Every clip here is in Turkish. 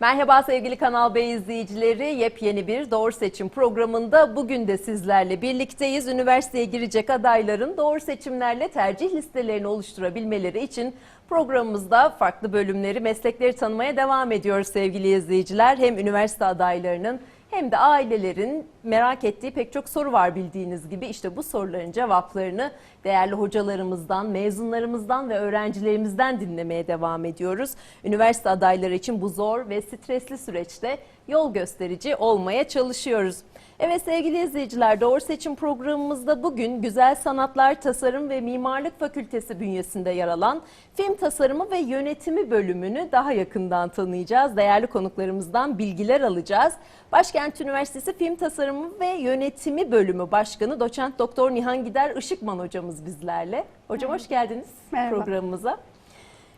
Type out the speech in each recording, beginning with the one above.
Merhaba sevgili Kanal B izleyicileri. Yepyeni bir Doğru Seçim programında bugün de sizlerle birlikteyiz. Üniversiteye girecek adayların doğru seçimlerle tercih listelerini oluşturabilmeleri için programımızda farklı bölümleri, meslekleri tanımaya devam ediyoruz sevgili izleyiciler. Hem üniversite adaylarının hem de ailelerin merak ettiği pek çok soru var bildiğiniz gibi. İşte bu soruların cevaplarını değerli hocalarımızdan, mezunlarımızdan ve öğrencilerimizden dinlemeye devam ediyoruz. Üniversite adayları için bu zor ve stresli süreçte yol gösterici olmaya çalışıyoruz. Evet sevgili izleyiciler Doğru Seçim programımızda bugün Güzel Sanatlar Tasarım ve Mimarlık Fakültesi bünyesinde yer alan Film Tasarımı ve Yönetimi bölümünü daha yakından tanıyacağız. Değerli konuklarımızdan bilgiler alacağız. Başkent Üniversitesi Film Tasarımı ve Yönetimi Bölümü Başkanı Doçent Doktor Nihan Gider Işıkman hocamız bizlerle. Hocam hoş geldiniz Merhaba. programımıza.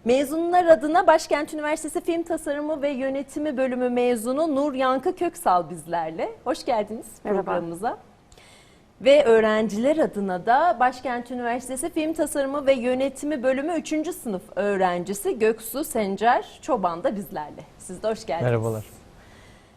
Mezunlar adına Başkent Üniversitesi Film Tasarımı ve Yönetimi Bölümü mezunu Nur Yankı Köksal bizlerle. Hoş geldiniz Merhaba. programımıza. Ve öğrenciler adına da Başkent Üniversitesi Film Tasarımı ve Yönetimi Bölümü 3. sınıf öğrencisi Göksu Sencer Çoban da bizlerle. Siz de hoş geldiniz. Merhabalar.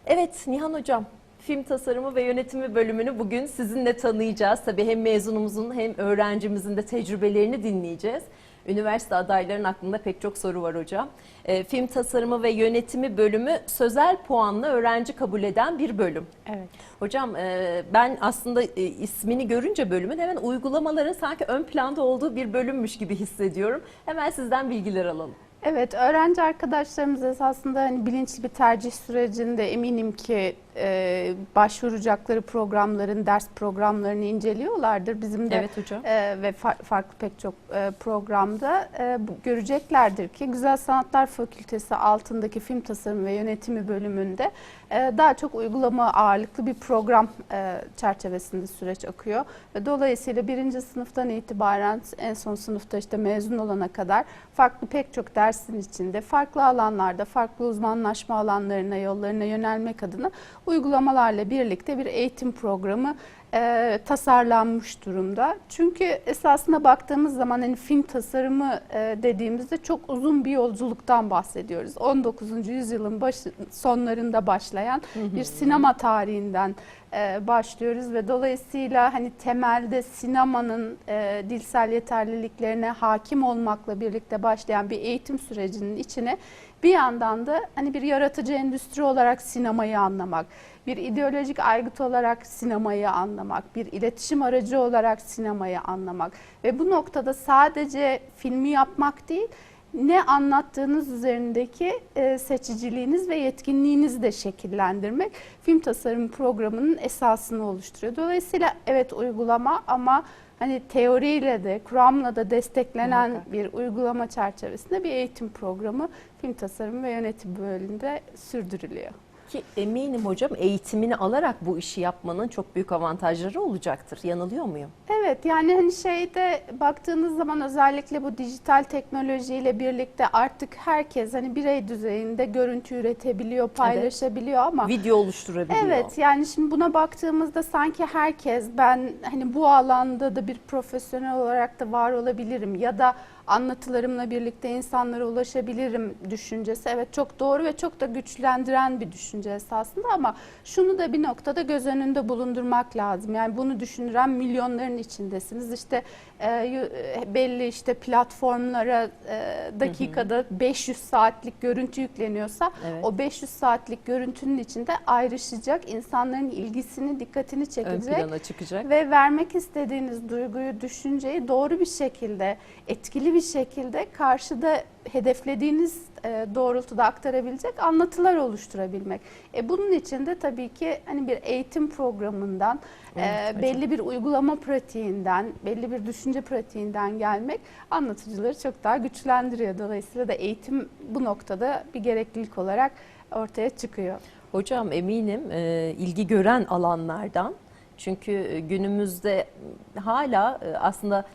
Evet Nihan Hocam, film tasarımı ve yönetimi bölümünü bugün sizinle tanıyacağız. Tabii hem mezunumuzun hem öğrencimizin de tecrübelerini dinleyeceğiz. Üniversite adaylarının aklında pek çok soru var hocam. Ee, film tasarımı ve yönetimi bölümü sözel puanlı öğrenci kabul eden bir bölüm. Evet. Hocam e, ben aslında e, ismini görünce bölümün hemen uygulamaların sanki ön planda olduğu bir bölümmüş gibi hissediyorum. Hemen sizden bilgiler alalım. Evet, öğrenci arkadaşlarımız esasında hani bilinçli bir tercih sürecinde eminim ki e, başvuracakları programların, ders programlarını inceliyorlardır. Bizim de Evet hocam. e, ve fa- farklı pek çok e, programda e, göreceklerdir ki Güzel Sanatlar Fakültesi altındaki film tasarımı ve yönetimi bölümünde e, daha çok uygulama ağırlıklı bir program e, çerçevesinde süreç akıyor. Ve dolayısıyla birinci sınıftan itibaren en son sınıfta işte mezun olana kadar farklı pek çok dersin içinde farklı alanlarda farklı uzmanlaşma alanlarına yollarına yönelmek adına uygulamalarla birlikte bir eğitim programı e, tasarlanmış durumda. Çünkü esasında baktığımız zaman hani film tasarımı e, dediğimizde çok uzun bir yolculuktan bahsediyoruz. 19. yüzyılın başı, sonlarında başlayan bir sinema tarihinden e, başlıyoruz ve dolayısıyla hani temelde sinemanın e, dilsel yeterliliklerine hakim olmakla birlikte başlayan bir eğitim sürecinin içine bir yandan da hani bir yaratıcı endüstri olarak sinemayı anlamak, bir ideolojik aygıt olarak sinemayı anlamak, bir iletişim aracı olarak sinemayı anlamak ve bu noktada sadece filmi yapmak değil, ne anlattığınız üzerindeki e, seçiciliğiniz ve yetkinliğinizi de şekillendirmek film tasarım programının esasını oluşturuyor. Dolayısıyla evet uygulama ama hani teoriyle de kuramla da desteklenen Muhakkak. bir uygulama çerçevesinde bir eğitim programı film tasarımı ve yönetim bölümünde sürdürülüyor. Ki eminim hocam eğitimini alarak bu işi yapmanın çok büyük avantajları olacaktır. Yanılıyor muyum? Evet yani hani şeyde baktığınız zaman özellikle bu dijital teknolojiyle birlikte artık herkes hani birey düzeyinde görüntü üretebiliyor, paylaşabiliyor ama Video oluşturabiliyor. Evet yani şimdi buna baktığımızda sanki herkes ben hani bu alanda da bir profesyonel olarak da var olabilirim ya da anlatılarımla birlikte insanlara ulaşabilirim düşüncesi. Evet çok doğru ve çok da güçlendiren bir düşünce esasında ama şunu da bir noktada göz önünde bulundurmak lazım. Yani bunu düşünen milyonların içindesiniz. İşte e, e, belli işte platformlara e, dakikada 500 saatlik görüntü yükleniyorsa Evet. o 500 saatlik görüntünün içinde ayrışacak, insanların ilgisini, dikkatini Ön çekecek plana çıkacak. ve vermek istediğiniz duyguyu, düşünceyi doğru bir şekilde, etkili bir şekilde karşıda hedeflediğiniz e, doğrultuda aktarabilecek anlatılar oluşturabilmek. E, bunun için de tabii ki hani bir eğitim programından, e, Evet, hocam. belli bir uygulama pratiğinden, belli bir düşünce pratiğinden gelmek anlatıcıları çok daha güçlendiriyor. Dolayısıyla da eğitim bu noktada bir gereklilik olarak ortaya çıkıyor. Hocam eminim e, ilgi gören alanlardan. Çünkü e, günümüzde hala e, aslında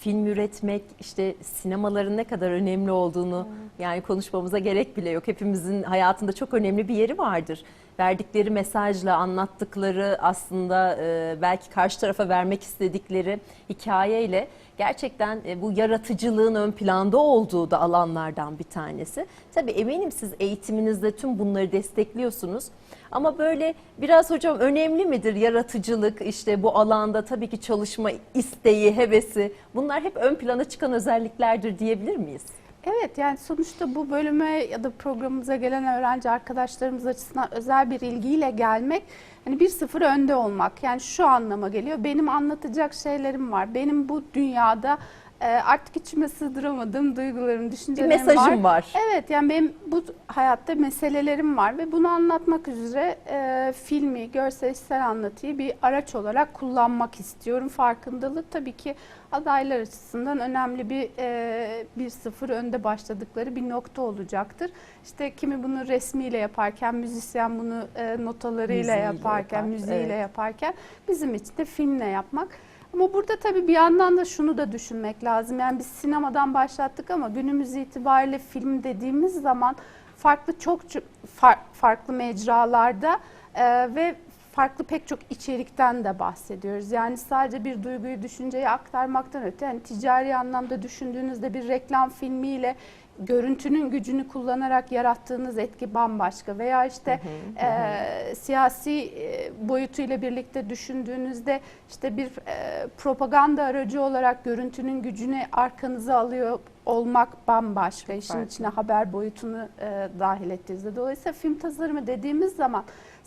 film üretmek, işte sinemaların ne kadar önemli olduğunu Yani konuşmamıza gerek bile yok. Hepimizin hayatında çok önemli bir yeri vardır. Verdikleri mesajla, anlattıkları aslında e, belki karşı tarafa vermek istedikleri hikayeyle gerçekten e, bu yaratıcılığın ön planda olduğu da alanlardan bir tanesi. Tabii eminim siz eğitiminizde tüm bunları destekliyorsunuz. Ama böyle biraz hocam önemli midir yaratıcılık işte bu alanda tabii ki çalışma isteği, hevesi bunlar hep ön plana çıkan özelliklerdir diyebilir miyiz? Evet yani sonuçta bu bölüme ya da programımıza gelen öğrenci arkadaşlarımız açısından özel bir ilgiyle gelmek hani bir sıfır önde olmak yani şu anlama geliyor. Benim anlatacak şeylerim var. Benim bu dünyada e, artık içime sığdıramadığım duygularım, Bir düşüncelerim mesajım var. var. Evet yani benim bu hayatta meselelerim var ve bunu anlatmak üzere e, filmi, görselsel anlatıyı bir araç olarak kullanmak istiyorum. Farkındalık tabii ki adaylar açısından önemli bir e, bir sıfır önde başladıkları bir nokta olacaktır. İşte kimi bunu resmiyle yaparken, müzisyen bunu e, notalarıyla Müziğiyle yaparken, yapar, müziğiyle evet. yaparken bizim için de filmle yapmak. Ama burada tabii bir yandan da şunu da düşünmek lazım. Yani biz sinemadan başlattık ama günümüz itibariyle film dediğimiz zaman farklı çok çok far- farklı mecralarda e, ve farklı pek çok içerikten de bahsediyoruz. Yani sadece bir duyguyu, düşünceyi aktarmaktan öte yani ticari anlamda düşündüğünüzde bir reklam filmiyle görüntünün gücünü kullanarak yarattığınız etki bambaşka veya işte e, siyasi e, boyutuyla birlikte düşündüğünüzde işte bir e, propaganda aracı olarak görüntünün gücünü arkanıza alıyor olmak bambaşka. İşin farklı. içine haber boyutunu e, dahil ettiğinizde. Dolayısıyla film tasarımı dediğimiz zaman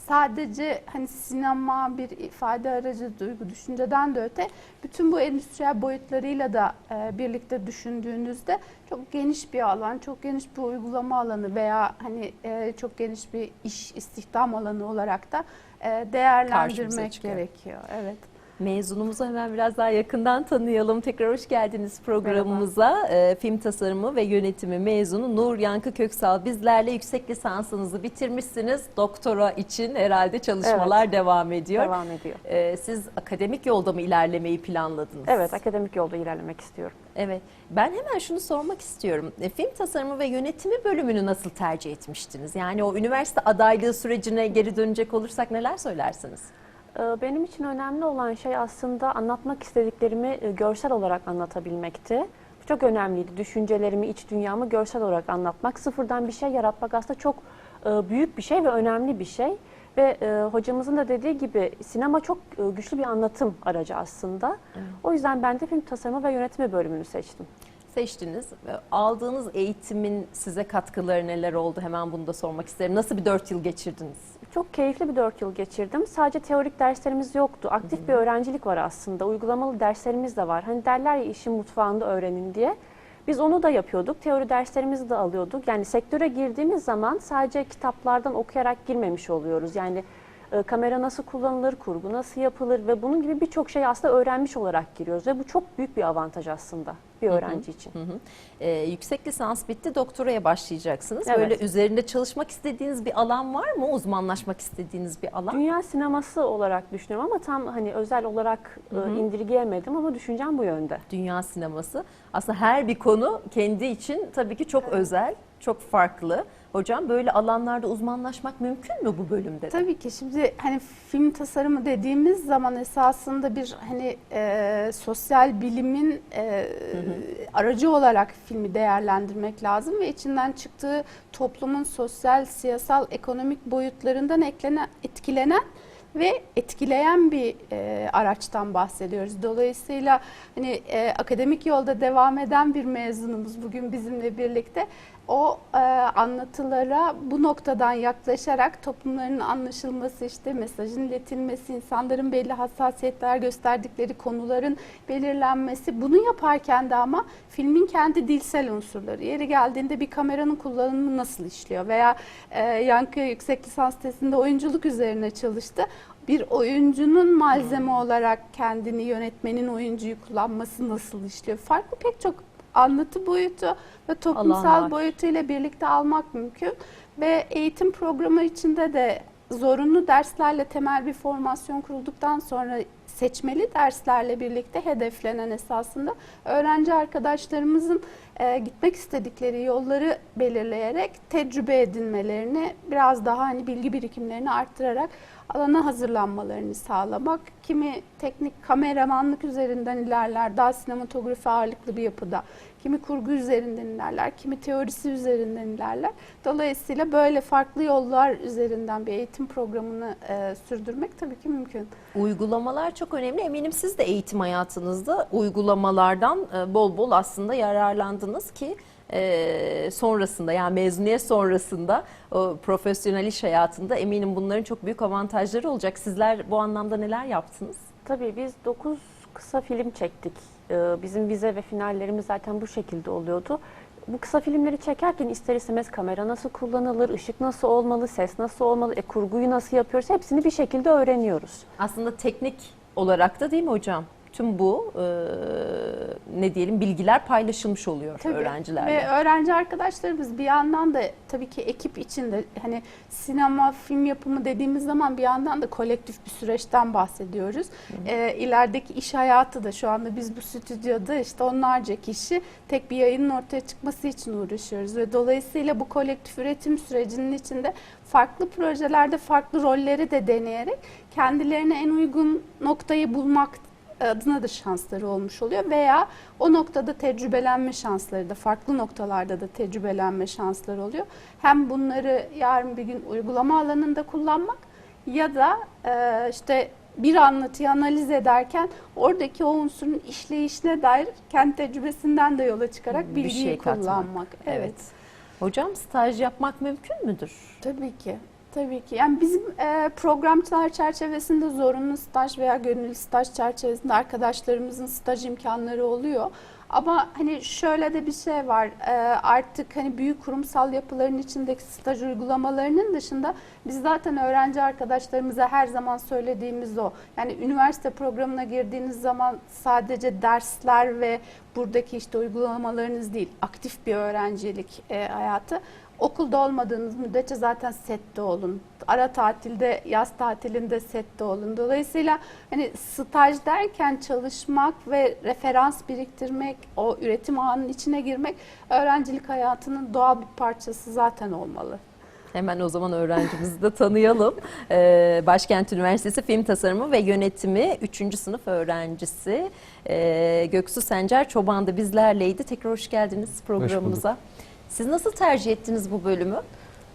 sadece hani sinema bir ifade aracı, duygu, düşünceden de öte bütün bu endüstriyel boyutlarıyla da e, birlikte düşündüğünüzde çok geniş bir alan, çok geniş bir uygulama alanı veya hani e, çok geniş bir iş istihdam alanı olarak da e, değerlendirmek gerekiyor. Evet. Mezunumuzu hemen biraz daha yakından tanıyalım. Tekrar hoş geldiniz programımıza. Ee, film tasarımı ve yönetimi mezunu Nur Yankı Köksal bizlerle yüksek lisansınızı bitirmişsiniz. Doktora için herhalde çalışmalar devam ediyor. devam ediyor. Ee, siz akademik yolda mı ilerlemeyi planladınız? Evet, akademik yolda ilerlemek istiyorum. Evet. Ben hemen şunu sormak istiyorum. E, film tasarımı ve yönetimi bölümünü nasıl tercih etmiştiniz? Yani o üniversite adaylığı sürecine geri dönecek olursak neler söylersiniz? Ee, Benim için önemli olan şey aslında anlatmak istediklerimi e, görsel olarak anlatabilmekti. Bu çok önemliydi. Düşüncelerimi, iç dünyamı görsel olarak anlatmak. Sıfırdan bir şey yaratmak aslında çok e, büyük bir şey ve önemli bir şey. Ve e, hocamızın da dediği gibi sinema çok e, güçlü bir anlatım aracı aslında. O yüzden ben de film tasarımı ve yönetimi bölümünü seçtim. Seçtiniz. Aldığınız eğitimin size katkıları neler oldu? Hemen bunu da sormak isterim. Nasıl bir dört yıl geçirdiniz? Çok keyifli bir 4 yıl geçirdim. Sadece teorik derslerimiz yoktu. Aktif bir öğrencilik var aslında. Uygulamalı derslerimiz de var. Hani derler ya işin mutfağında öğrenin diye. Biz onu da yapıyorduk. Teori derslerimizi de alıyorduk. Yani sektöre girdiğimiz zaman sadece kitaplardan okuyarak girmemiş oluyoruz. Yani e, kamera nasıl kullanılır, kurgu nasıl yapılır ve bunun gibi birçok şey aslında öğrenmiş olarak giriyoruz. Ve bu çok büyük bir avantaj aslında bir öğrenci için. Hı hı. Ee, yüksek lisans bitti, doktoraya başlayacaksınız. Evet. Böyle üzerinde çalışmak istediğiniz bir alan var mı? Uzmanlaşmak istediğiniz bir alan? Dünya sineması olarak düşünüyorum ama tam hani özel olarak e, indirgeyemedim ama düşüncem bu yönde. Dünya sineması. Aslında her bir konu kendi için tabii ki çok özel, çok farklı. Hocam böyle alanlarda uzmanlaşmak mümkün mü bu bölümde de? Tabii ki şimdi hani film tasarımı dediğimiz zaman esasında bir hani e, sosyal bilimin e, aracı olarak filmi değerlendirmek lazım ve içinden çıktığı toplumun sosyal, siyasal, ekonomik boyutlarından eklenen, etkilenen ve etkileyen bir e, araçtan bahsediyoruz. Dolayısıyla hani e, akademik yolda devam eden bir mezunumuz bugün bizimle birlikte o e, anlatılara bu noktadan yaklaşarak toplumların anlaşılması, işte mesajın iletilmesi, insanların belli hassasiyetler gösterdikleri konuların belirlenmesi. Bunu yaparken de ama filmin kendi dilsel unsurları, yeri geldiğinde bir kameranın kullanımı nasıl işliyor veya e, Yankı yüksek lisans tezinde oyunculuk üzerine çalıştı bir oyuncunun malzeme olarak kendini yönetmenin oyuncuyu kullanması nasıl işliyor? Farklı pek çok anlatı boyutu ve toplumsal Alanlar. boyutuyla birlikte almak mümkün. Ve eğitim programı içinde de zorunlu derslerle temel bir formasyon kurulduktan sonra seçmeli derslerle birlikte hedeflenen esasında öğrenci arkadaşlarımızın e, gitmek istedikleri yolları belirleyerek tecrübe edinmelerini biraz daha hani bilgi birikimlerini arttırarak alana hazırlanmalarını sağlamak. Kimi teknik kameramanlık üzerinden ilerler, daha sinematografi ağırlıklı bir yapıda. Kimi kurgu üzerinden ilerler, kimi teorisi üzerinden ilerler. Dolayısıyla böyle farklı yollar üzerinden bir eğitim programını e, sürdürmek tabii ki mümkün. Uygulamalar çok önemli. Eminim siz de eğitim hayatınızda uygulamalardan e, bol bol aslında yararlandınız ki e, sonrasında yani mezuniyet sonrasında o profesyonel iş hayatında eminim bunların çok büyük avantajları olacak. Sizler bu anlamda neler yaptınız? Tabii biz 9 kısa film çektik. Ee, Bizim vize ve finallerimiz zaten bu şekilde oluyordu. Bu kısa filmleri çekerken ister istemez kamera nasıl kullanılır, ışık nasıl olmalı, ses nasıl olmalı, e, kurguyu nasıl yapıyoruz hepsini bir şekilde öğreniyoruz. Aslında teknik olarak da değil mi hocam? Tüm bu e, ne diyelim bilgiler paylaşılmış oluyor Tabii. öğrencilerle. Ve öğrenci arkadaşlarımız bir yandan da tabii ki ekip içinde hani sinema, film yapımı dediğimiz zaman bir yandan da kolektif bir süreçten bahsediyoruz. Ee, ilerideki iş hayatı da şu anda biz bu stüdyoda işte onlarca kişi tek bir yayının ortaya çıkması için uğraşıyoruz ve dolayısıyla bu kolektif üretim sürecinin içinde farklı projelerde farklı rolleri de deneyerek kendilerine en uygun noktayı bulmak adına da şansları olmuş oluyor veya o noktada tecrübelenme şansları da farklı noktalarda da tecrübelenme şansları oluyor. Hem bunları yarın bir gün uygulama alanında kullanmak ya da e, işte bir anlatıyı analiz ederken oradaki o unsurun işleyişine dair kendi tecrübesinden de yola çıkarak Bir bilgiyi şey katmak. kullanmak. Evet. Hocam staj yapmak mümkün müdür? Tabii ki. Tabii ki. Yani bizim e, programlar çerçevesinde zorunlu staj veya gönüllü staj çerçevesinde arkadaşlarımızın staj imkanları oluyor. Ama hani şöyle de bir şey var. E, artık hani büyük kurumsal yapıların içindeki staj uygulamalarının dışında biz zaten öğrenci arkadaşlarımıza her zaman söylediğimiz o. Yani üniversite programına girdiğiniz zaman sadece dersler ve buradaki işte uygulamalarınız değil, aktif bir öğrencilik e, hayatı. Okulda olmadığınız müddetçe zaten sette olun. Ara tatilde, yaz tatilinde sette olun. Dolayısıyla hani staj derken çalışmak ve referans biriktirmek, o üretim ağının içine girmek öğrencilik hayatının doğal bir parçası zaten olmalı. Hemen o zaman öğrencimizi de tanıyalım. Ee, Başkent Üniversitesi Film Tasarımı ve Yönetimi 3. sınıf öğrencisi ee, Göksu Sencer Çoban da bizlerleydi. Tekrar hoş geldiniz programımıza. Siz nasıl tercih ettiniz bu bölümü?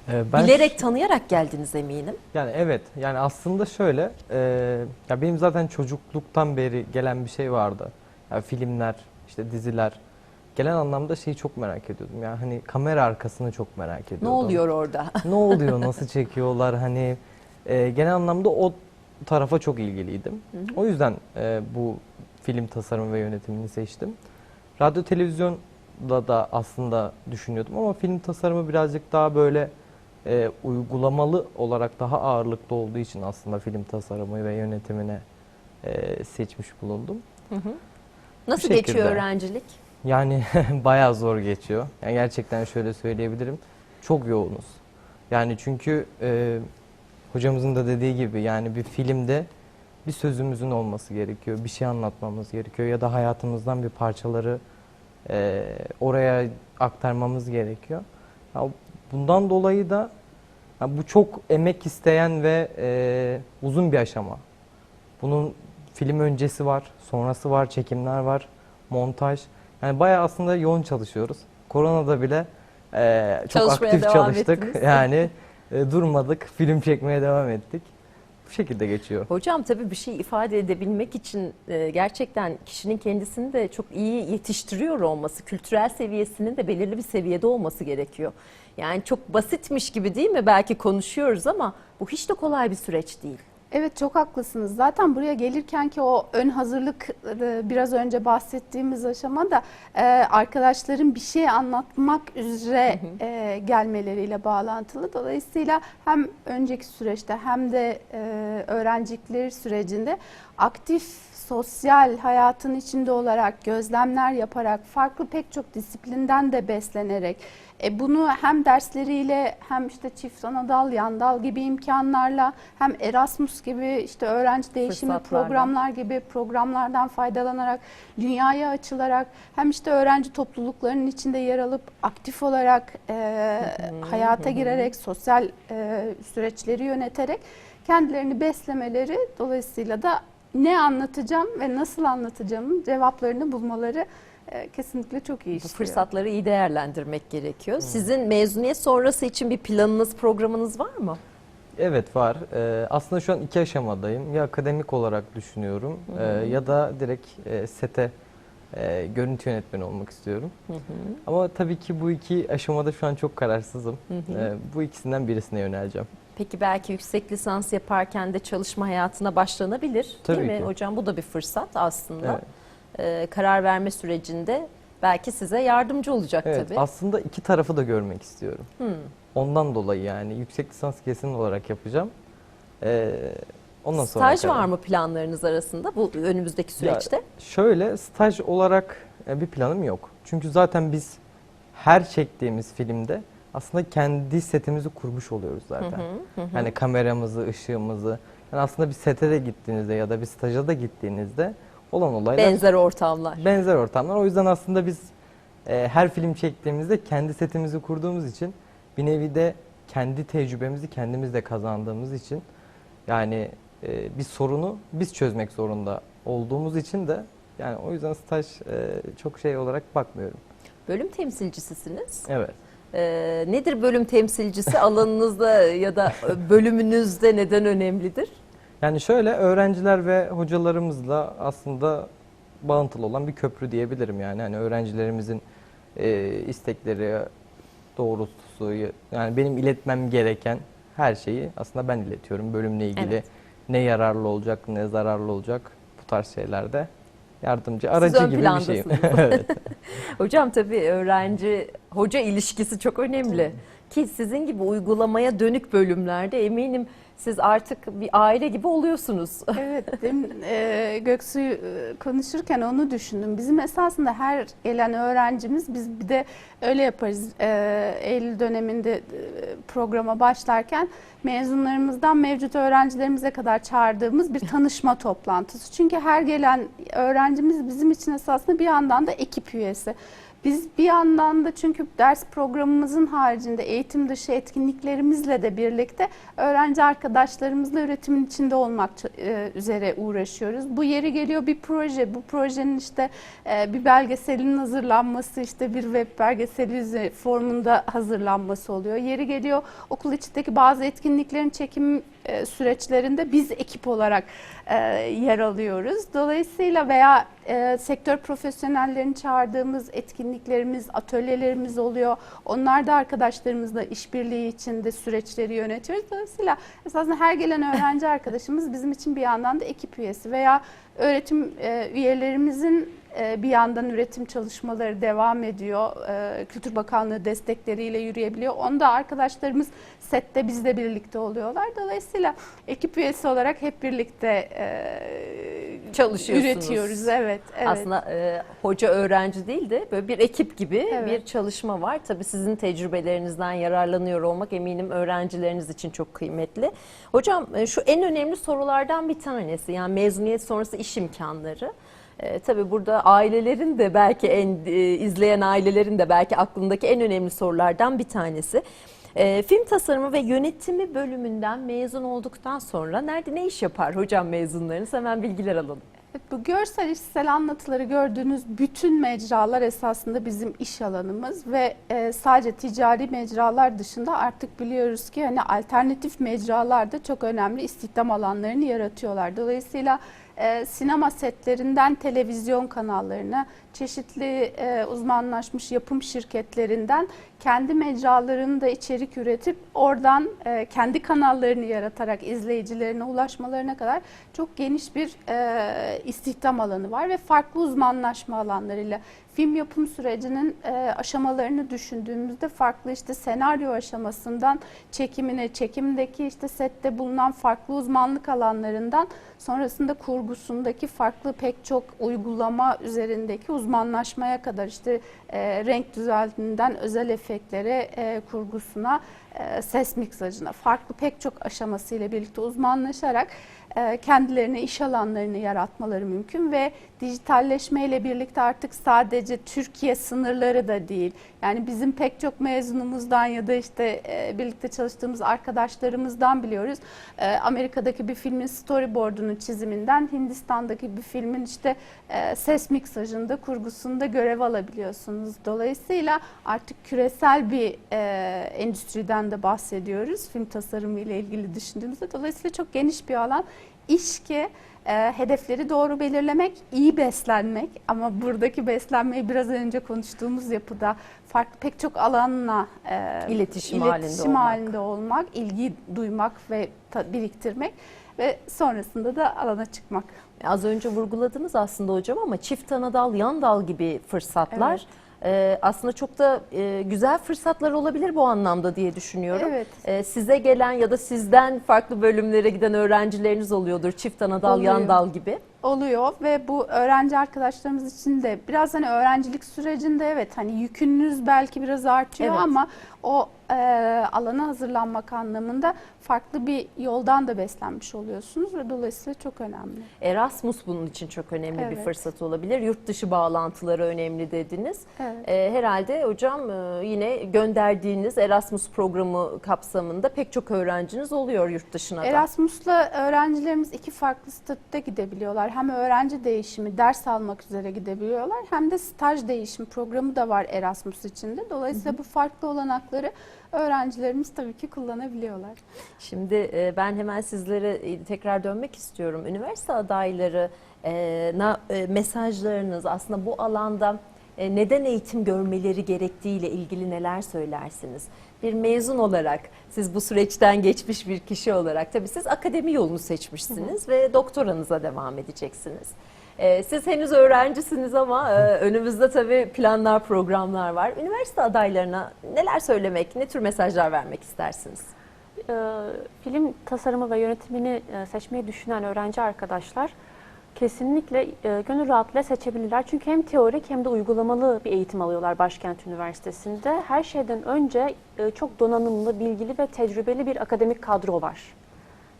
Ee, ben Bilerek, tanıyarak geldiniz eminim. yani evet yani aslında şöyle e, ya benim zaten çocukluktan beri gelen bir şey vardı. Ya filmler, işte diziler. Gelen anlamda şeyi çok merak ediyordum. Yani hani kamera arkasını çok merak ediyordum. Ne oluyor orada? ne oluyor, nasıl çekiyorlar hani e, genel anlamda o tarafa çok ilgiliydim. O yüzden e, bu film tasarımı ve yönetimini seçtim. Radyo televizyonda da aslında düşünüyordum ama film tasarımı birazcık daha böyle e, uygulamalı olarak daha ağırlıklı olduğu için aslında film tasarımı ve yönetimine e, seçmiş bulundum. Nasıl şekilde. geçiyor öğrencilik? Yani bayağı zor geçiyor. Yani gerçekten şöyle söyleyebilirim. Çok yoğunuz. Yani çünkü e, hocamızın da dediği gibi yani bir filmde bir sözümüzün olması gerekiyor. Bir şey anlatmamız gerekiyor ya da hayatımızdan bir parçaları e, oraya aktarmamız gerekiyor. Ya bundan dolayı da ya bu çok emek isteyen ve e, uzun bir aşama. Bunun film öncesi var, sonrası var, çekimler var, montaj. Yani bayağı aslında yoğun çalışıyoruz. Koronada bile e, çok Çalışmaya aktif devam çalıştık. ettiniz. Yani e, durmadık, film çekmeye devam ettik. Bu şekilde geçiyor. Hocam tabii bir şey ifade edebilmek için e, gerçekten kişinin kendisini de çok iyi yetiştiriyor olması, kültürel seviyesinin de belirli bir seviyede olması gerekiyor. Yani çok basitmiş gibi değil mi? Belki konuşuyoruz ama bu hiç de kolay bir süreç değil. Evet çok haklısınız. Zaten buraya gelirken ki o ön hazırlık e, biraz önce bahsettiğimiz aşamada e, arkadaşların bir şey anlatmak üzere e, gelmeleriyle bağlantılı. Dolayısıyla hem önceki süreçte hem de öğrencilikleri sürecinde aktif sosyal hayatın içinde olarak, gözlemler yaparak, farklı pek çok disiplinden de beslenerek, e, bunu hem dersleriyle hem işte çift ana dal, yan dal gibi imkanlarla hem Erasmus gibi işte öğrenci değişimi programlar gibi programlardan faydalanarak dünyaya açılarak hem işte öğrenci topluluklarının içinde yer alıp aktif olarak e, hayata girerek sosyal e, süreçleri yöneterek kendilerini beslemeleri dolayısıyla da ne anlatacağım ve nasıl anlatacağımın cevaplarını bulmaları e, kesinlikle çok iyi Bu işliyor. fırsatları iyi değerlendirmek gerekiyor. Sizin mezuniyet sonrası için bir planınız, programınız var mı? Evet var. Ee, aslında şu an iki aşamadayım. Ya akademik olarak düşünüyorum e, ya da direkt e, sete e, görüntü yönetmeni olmak istiyorum. Ama tabii ki bu iki aşamada şu an çok kararsızım. Ee, bu ikisinden birisine yöneleceğim. Peki belki yüksek lisans yaparken de çalışma hayatına başlanabilir Tabii değil mi ki. hocam? Bu da bir fırsat aslında. Evet. Ee, karar verme sürecinde belki size yardımcı olacak Evet, tabii. aslında iki tarafı da görmek istiyorum. Hmm. Ondan dolayı yani yüksek lisans kesin olarak yapacağım. Ee, ondan sonra Staj var mı planlarınız arasında bu önümüzdeki süreçte? Ya şöyle staj olarak e, bir planım yok. Çünkü zaten biz her çektiğimiz filmde aslında kendi setimizi kurmuş oluyoruz zaten. Hani kameramızı, ışığımızı. Yani aslında bir sete de gittiğinizde ya da bir staja da gittiğinizde olan olaylar Benzer ortamlar. benzer ortamlar. O yüzden aslında biz e, her film çektiğimizde kendi setimizi kurduğumuz için bir nevi de kendi tecrübemizi kendimiz de kazandığımız için yani e, bir sorunu biz çözmek zorunda olduğumuz için de yani o yüzden staj e, çok şey olarak bakmıyorum. Bölüm temsilcisisiniz. Evet. Ee, nedir bölüm temsilcisi alanınızda ya da bölümünüzde neden önemlidir? Yani şöyle öğrenciler ve hocalarımızla aslında bağıntılı olan bir köprü diyebilirim yani. Hani öğrencilerimizin e, istekleri doğrultusu yani benim iletmem gereken her şeyi aslında ben iletiyorum bölümle ilgili. Evet. Ne yararlı olacak, ne zararlı olacak bu tarz şeylerde yardımcı, Siz aracı ön gibi bir şeyim. evet. Hocam tabii öğrenci hoca ilişkisi çok önemli. Ki sizin gibi uygulamaya dönük bölümlerde eminim siz artık bir aile gibi oluyorsunuz. Evet, demin e, Göksu'yu e, konuşurken onu düşündüm. Bizim esasında her gelen öğrencimiz, biz bir de öyle yaparız. E, Eylül döneminde e, programa başlarken mezunlarımızdan mevcut öğrencilerimize kadar çağırdığımız bir tanışma toplantısı. Çünkü her gelen öğrencimiz bizim için esasında bir yandan da ekip üyesi. Biz bir yandan da çünkü ders programımızın haricinde eğitim dışı etkinliklerimizle de birlikte öğrenci arkadaşlarımızla üretimin içinde olmak e, üzere uğraşıyoruz. Bu yeri geliyor bir proje, bu projenin işte e, bir belgeselin hazırlanması, işte bir web belgeseli formunda hazırlanması oluyor. Yeri geliyor okul içindeki bazı etkinliklerin çekim e, süreçlerinde biz ekip olarak e, yer alıyoruz. Dolayısıyla veya e, sektör profesyonellerini çağırdığımız etkinliklerimiz, atölyelerimiz oluyor. Onlar da arkadaşlarımızla işbirliği içinde süreçleri yönetiyoruz. Dolayısıyla esasında her gelen öğrenci arkadaşımız bizim için bir yandan da ekip üyesi veya öğretim üyelerimizin bir yandan üretim çalışmaları devam ediyor. E, Kültür Bakanlığı destekleriyle yürüyebiliyor. Onda arkadaşlarımız sette bizle birlikte oluyorlar. Dolayısıyla ekip üyesi olarak hep birlikte e, Çalışıyorsunuz. Üretiyoruz. Evet. evet. Aslında e, hoca öğrenci değil de böyle bir ekip gibi Evet. bir çalışma var. Tabii sizin tecrübelerinizden yararlanıyor olmak eminim öğrencileriniz için çok kıymetli. Hocam e, şu en önemli sorulardan bir tanesi yani mezuniyet sonrası iş imkanları. E, tabii burada ailelerin de belki en e, izleyen ailelerin de belki aklındaki en önemli sorulardan bir tanesi. E, film tasarımı ve yönetimi bölümünden mezun olduktan sonra nerede ne iş yapar hocam mezunlarınız? Hemen bilgiler alalım. Bu görsel işsel anlatıları gördüğünüz bütün mecralar esasında bizim iş alanımız ve e, sadece ticari mecralar dışında artık biliyoruz ki hani alternatif mecralar da çok önemli istihdam alanlarını yaratıyorlar. Dolayısıyla e, sinema setlerinden televizyon kanallarına, çeşitli e, uzmanlaşmış yapım şirketlerinden kendi mecralarında içerik üretip oradan e, kendi kanallarını yaratarak izleyicilerine ulaşmalarına kadar çok geniş bir e, istihdam alanı var ve farklı uzmanlaşma alanlarıyla film yapım sürecinin e, aşamalarını düşündüğümüzde farklı işte senaryo aşamasından çekimine, çekimdeki işte sette bulunan farklı uzmanlık alanlarından sonrasında kurgusundaki farklı pek çok uygulama üzerindeki uzmanlaşmaya kadar işte e, renk düzeltiminden özel efektlere, e, kurgusuna, e, ses miksajına farklı pek çok aşamasıyla birlikte uzmanlaşarak kendilerine iş alanlarını yaratmaları mümkün ve dijitalleşmeyle birlikte artık sadece Türkiye sınırları da değil. Yani bizim pek çok mezunumuzdan ya da işte e, birlikte çalıştığımız arkadaşlarımızdan biliyoruz. E, Amerika'daki bir filmin storyboard'unun çiziminden Hindistan'daki bir filmin işte e, ses miksajında, kurgusunda görev alabiliyorsunuz. Dolayısıyla artık küresel bir e, endüstriden de bahsediyoruz film tasarımı ile ilgili düşündüğümüzde. Dolayısıyla çok geniş bir alan. İş ki e, hedefleri doğru belirlemek, iyi beslenmek ama buradaki beslenmeyi biraz önce konuştuğumuz yapıda farklı pek çok alanla e, İletişim halinde iletişim olmak. halinde olmak, ilgi duymak ve biriktirmek ve sonrasında da alana çıkmak. Az önce vurguladınız aslında hocam ama çift ana dal, yan dal gibi fırsatlar e, aslında çok da e, güzel fırsatlar olabilir bu anlamda diye düşünüyorum. Evet. E, size gelen ya da sizden farklı bölümlere giden öğrencileriniz oluyordur. Çift ana dal, yan Oluyor. dal gibi. oluyor ve bu öğrenci arkadaşlarımız için de biraz hani öğrencilik sürecinde evet hani yükünüz belki biraz artıyor Evet. ama o e, alana hazırlanmak anlamında farklı bir yoldan da beslenmiş oluyorsunuz ve dolayısıyla çok önemli. Erasmus bunun için çok önemli bir Evet. fırsat olabilir. Yurt dışı bağlantıları önemli dediniz. Evet. E, herhalde hocam e, yine gönderdiğiniz Erasmus programı kapsamında pek çok öğrenciniz oluyor yurt dışına da. Erasmus'la öğrencilerimiz iki farklı statüde gidebiliyorlar. Hem öğrenci değişimi, ders almak üzere gidebiliyorlar hem de staj değişim programı da var Erasmus içinde. Dolayısıyla bu farklı olanakları öğrencilerimiz tabii ki kullanabiliyorlar. Şimdi e, ben hemen sizlere e, tekrar dönmek istiyorum. Üniversite adayları e, mesajlarınız aslında bu alanda neden eğitim görmeleri gerektiğiyle ilgili neler söylersiniz? Bir mezun olarak siz bu süreçten geçmiş bir kişi olarak tabii siz akademi yolunu seçmişsiniz ve doktoranıza devam edeceksiniz. E, Siz henüz öğrencisiniz ama e, önümüzde tabii planlar, programlar var. Üniversite adaylarına neler söylemek, ne tür mesajlar vermek istersiniz? Ee, film tasarımı ve yönetimini e, seçmeyi düşünen öğrenci arkadaşlar kesinlikle e, gönül rahatlığıyla seçebilirler. Çünkü hem teorik hem de uygulamalı bir eğitim alıyorlar Başkent Üniversitesi'nde. Her şeyden önce e, çok donanımlı, bilgili ve tecrübeli bir akademik kadro var.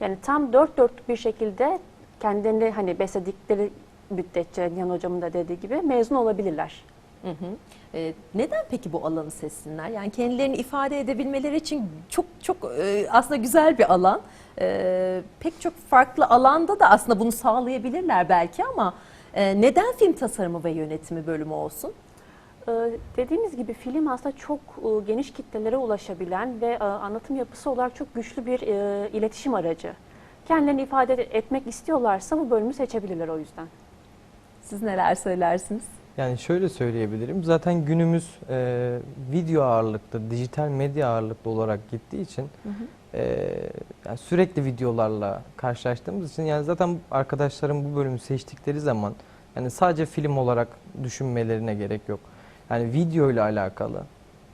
Yani tam dört dörtlük bir şekilde kendilerini hani besledikleri müddetçe Nihan Hocam'ın da dediği gibi mezun olabilirler. Hı hı. Ee, neden peki bu alanı seçsinler? Yani kendilerini ifade edebilmeleri için çok çok e, aslında güzel bir alan. Ee, pek çok farklı alanda da aslında bunu sağlayabilirler belki ama e, neden film tasarımı ve yönetimi bölümü olsun? Ee, Dediğimiz gibi film aslında çok e, geniş kitlelere ulaşabilen ve e, anlatım yapısı olarak çok güçlü bir e, iletişim aracı. Kendilerini ifade etmek istiyorlarsa bu bölümü seçebilirler o yüzden. Siz neler söylersiniz? Yani şöyle söyleyebilirim. Zaten günümüz e, video ağırlıklı, dijital medya ağırlıklı olarak gittiği için e, yani sürekli videolarla karşılaştığımız için yani zaten arkadaşlarım bu bölümü seçtikleri zaman yani sadece film olarak düşünmelerine gerek yok. Yani video ile alakalı,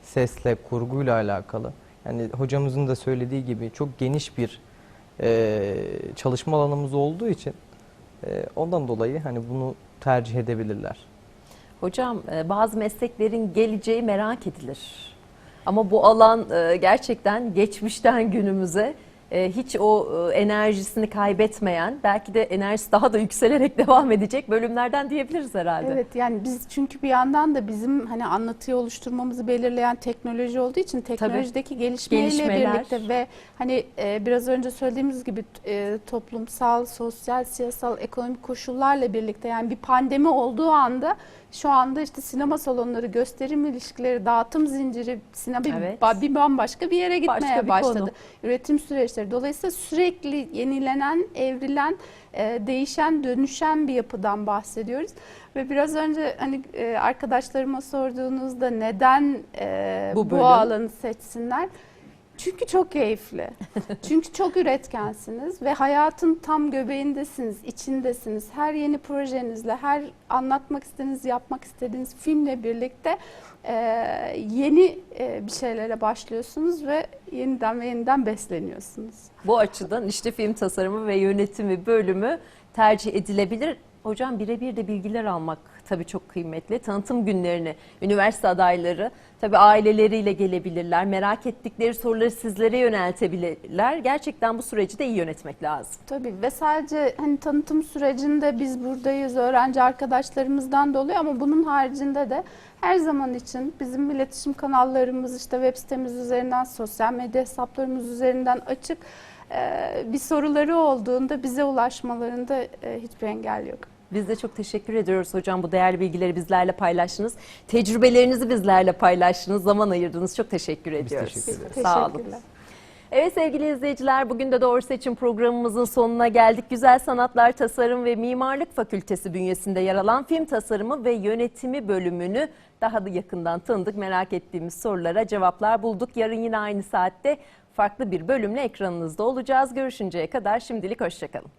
sesle, kurguyla alakalı. Yani hocamızın da söylediği gibi çok geniş bir e, çalışma alanımız olduğu için ondan dolayı hani bunu tercih edebilirler. Hocam e, bazı mesleklerin geleceği merak edilir. Ama bu alan e, gerçekten geçmişten günümüze hiç o e, enerjisini kaybetmeyen, belki de enerjisi daha da yükselerek devam edecek bölümlerden diyebiliriz herhalde. Evet yani biz çünkü bir yandan da bizim hani anlatıyı oluşturmamızı belirleyen teknoloji olduğu için teknolojideki gelişmeyle Gelişmeler. birlikte ve hani e, biraz önce söylediğimiz gibi e, toplumsal, sosyal, siyasal, ekonomik koşullarla birlikte yani bir pandemi olduğu anda şu anda işte sinema salonları, gösterim ilişkileri, dağıtım zinciri, sinema Evet. bir bambaşka bir yere Başka gitmeye bir başladı. konu. Üretim süreçleri. Dolayısıyla sürekli yenilenen, evrilen, e, değişen, dönüşen bir yapıdan bahsediyoruz. Ve biraz önce hani e, arkadaşlarıma sorduğunuzda neden e, Bu bu, alanı seçsinler? Çünkü çok keyifli. Çünkü çok üretkensiniz ve hayatın tam göbeğindesiniz, içindesiniz. Her yeni projenizle, her anlatmak istediğiniz, yapmak istediğiniz filmle birlikte e, yeni e, bir şeylere başlıyorsunuz ve yeniden ve yeniden besleniyorsunuz. Bu açıdan işte film tasarımı ve yönetimi bölümü tercih edilebilir. Hocam birebir de bilgiler almak tabii çok kıymetli. Tanıtım günlerini üniversite adayları tabii aileleriyle gelebilirler. Merak ettikleri soruları sizlere yöneltebilirler. Gerçekten bu süreci de iyi yönetmek lazım. Tabii ve sadece hani tanıtım sürecinde biz buradayız öğrenci arkadaşlarımızdan dolayı ama bunun haricinde de her zaman için bizim iletişim kanallarımız işte web sitemiz üzerinden, sosyal medya hesaplarımız üzerinden açık. Bir soruları olduğunda bize ulaşmalarında hiçbir engel yok. Biz de çok teşekkür ediyoruz hocam bu değerli bilgileri bizlerle paylaştınız. Tecrübelerinizi bizlerle paylaştınız, zaman ayırdınız. Çok teşekkür ediyoruz. teşekkür ederiz. Sağ olun. Evet sevgili izleyiciler bugün de Doğru Seçim programımızın sonuna geldik. Güzel Sanatlar Tasarım ve Mimarlık Fakültesi bünyesinde yer alan film tasarımı ve yönetimi bölümünü daha da yakından tanıdık. Merak ettiğimiz sorulara cevaplar bulduk. Yarın yine aynı saatte farklı bir bölümle ekranınızda olacağız. Görüşünceye kadar şimdilik hoşçakalın.